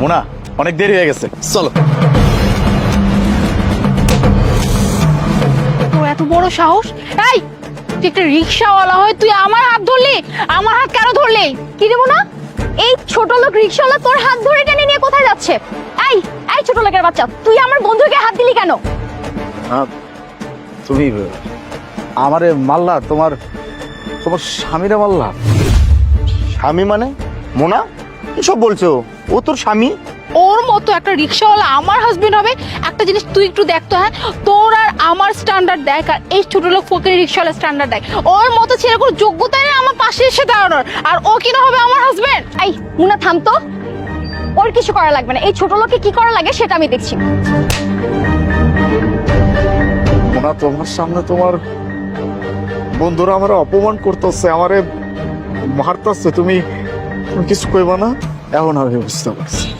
মোনা অনেক দেরি হয়ে গেছে। চলো। তোর এত বড় সাহস? এই তুই একটা রিক্সাওয়ালা হয়ে তুই আমার হাত ধরলি? আমার হাত কেন ধরলি? কি দেবো না এই ছোট লোক রিক্সাওয়ালা তোর হাত ধরে টেনে নিয়ে কোথায় যাচ্ছে? এই এই ছোট লোকের বাচ্চা তুই আমার বন্ধুকে হাত দিলি কেন? তুমি আমারে মাল্লা তোমার তোমার স্বামীরে মাল্লা স্বামী মানে? মোনা? এসব বলছো? ও তোর স্বামী? ওর মতো একটা রিক্সাওয়ালা আমার হাজবেন্ড হবে একটা জিনিস তুই একটু দেখতো হ্যাঁ? তোর আর আমার স্ট্যান্ডার্ড দেখ আর এই ছোট লোক ফকির রিক্সাওয়ালা স্ট্যান্ডার্ড দেখ। ওর মতো ছেলে কোনো যোগ্যতাই নেই আমার পাশে এসে দাঁড়ানোর আর ও কিনা হবে আমার হাজবেন্ড এই মুনা থাম তো। ওর কিছু করা লাগবে না। এই ছোট লোকে কি করা লাগে সেটা আমি দেখছি। মোনা তোমার সামনে তোমার বন্ধুরা আমার অপমান করতেছে আমারে মারতেছে। তুমি কিছু কইবা না? এখন আমি বুঝতে পারছি।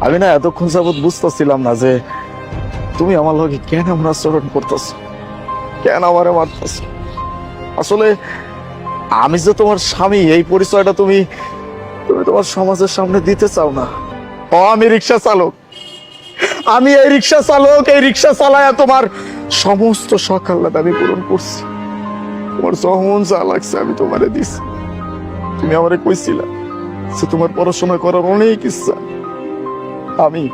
আমি না এতক্ষণ যাবৎ বুঝতেছিলাম না যে তুমি আমার লগে কেন এমন আচরণ করতেছ? কেন আমারে মারতেছ? আসলে আমি যে তোমার স্বামী, এই পরিচয়টা তুমি তুমি তোমার সমাজের সামনে দিতে চাও না। ও, আমি রিক্সা চালক। আমি এই রিক্সা চালক, এই রিক্সা চালায়া তোমার সমস্ত আহ্লাদ আমি পূরণ করছি। তোমার যখন যা লাগছে আমি তোমারে দিছি। তুমি আমারে কইছিলা যে তোমার পড়াশোনা করার অনেক ইচ্ছা। আমি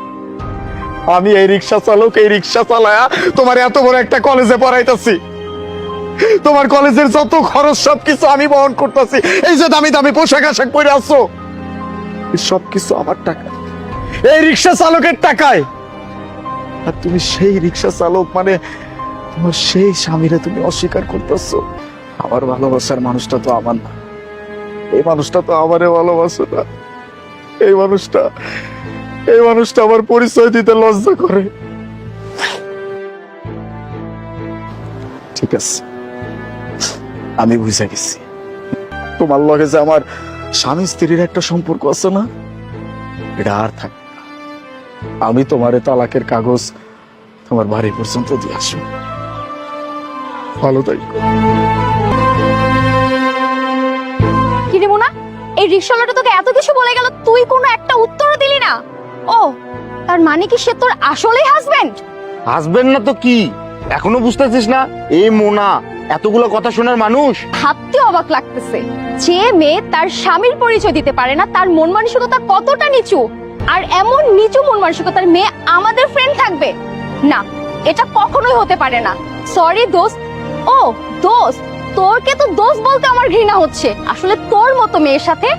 আমি এই রিক্সা চালক, এই রিক্সা চালায়া তোমার এত বড় একটা কলেজে পড়াইতাছি। তোমার কলেজের যত খরচ সব কিছু আমি বহন করতেছি। এই যে দামি দামি পোশাক আশাক পরে আসছো সব কিছু আমার টাকা। এই রিক্সা চালকের টাকায়। আর তুমি সেই রিক্সা চালক মানে তোমার সেই স্বামীরে তুমি অস্বীকার করতেছো। আমার ভালোবাসার মানুষটা তো আমার না। এই মানুষটা তো আমারে ভালোবাসে না। এই মানুষটা এই মানুষটা আমার পরিচয় দিতে লজ্জা করে। ঠিক আছে। আমি বুঝে গেছি। তোমার লগে যে আমার স্বামী স্ত্রীর একটা সম্পর্ক আছে না, এটা আর থাক আমি তোমার তালাকের কাগজ তোমার বাড়ি পর্যন্ত দিয়ে আসব। ভালো থাকো। এই রিক্সাওয়ালাটা তোকে এত কিছু বলে গেল তুই কোনো একটা উত্তরও দিলি না। ও তার মানে কি সে তোর আসলেই হাজবেন্ড হাসবেন না তো কি? এখনও বুঝতেছিস না? এই মোনা এতগুলো কথা শোনার মানুষ? ভাবতে অবাক লাগতেছে। যে মেয়ে তার স্বামীর পরিচয় দিতে পারে না তার মন মানসিকতা কতটা নিচু? আর এমন নিচু মন মানসিকতার মেয়ে আমাদের ফ্রেন্ড থাকবে। না এটা কখনোই হতে পারে না। সরি দোস্ত। ও দোস্ত। তোরকে তো দোষ বলতে আমার ঘৃণা হচ্ছে। আসলে তোর মতো মেয়ের সাথে